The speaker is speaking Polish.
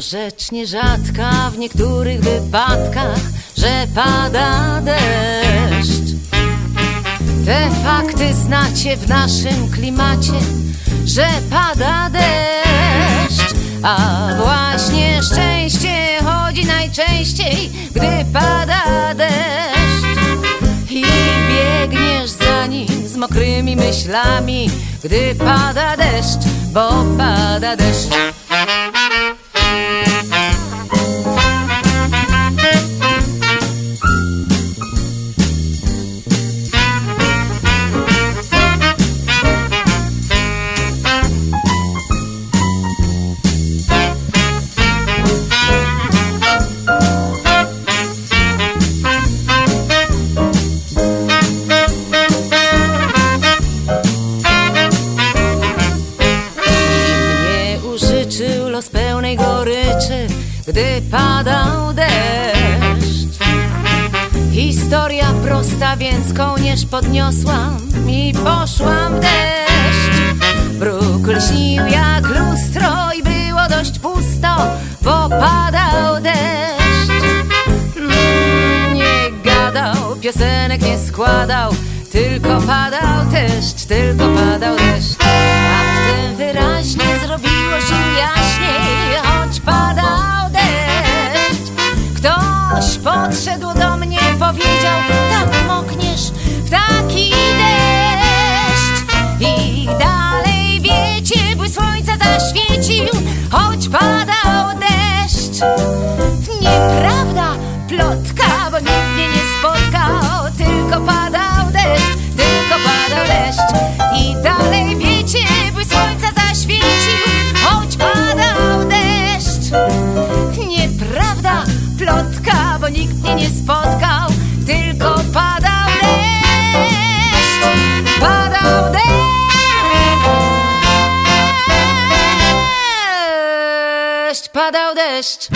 rzecz nierzadka w niektórych wypadkach, że pada deszcz. Te fakty znacie w naszym klimacie, że pada deszcz. A właśnie szczęście chodzi najczęściej, gdy pada deszcz. I biegniesz za nim z mokrymi myślami, gdy pada deszcz, bo pada deszcz. Los pełnej goryczy, gdy padał deszcz. Historia prosta, więc kołnierz podniosłam i poszłam w deszcz. Bruk lśnił jak lustro i było dość pusto, bo padał deszcz. Nie gadał, piosenek nie składał, tylko padał deszcz, tylko padał deszcz. A wtem wyraźnie zrobiło Ktoś podszedł do mnie, powiedział, tak mokniesz w taki plotka, bo nikt mnie nie spotkał, tylko padał deszcz, padał deszcz, padał deszcz.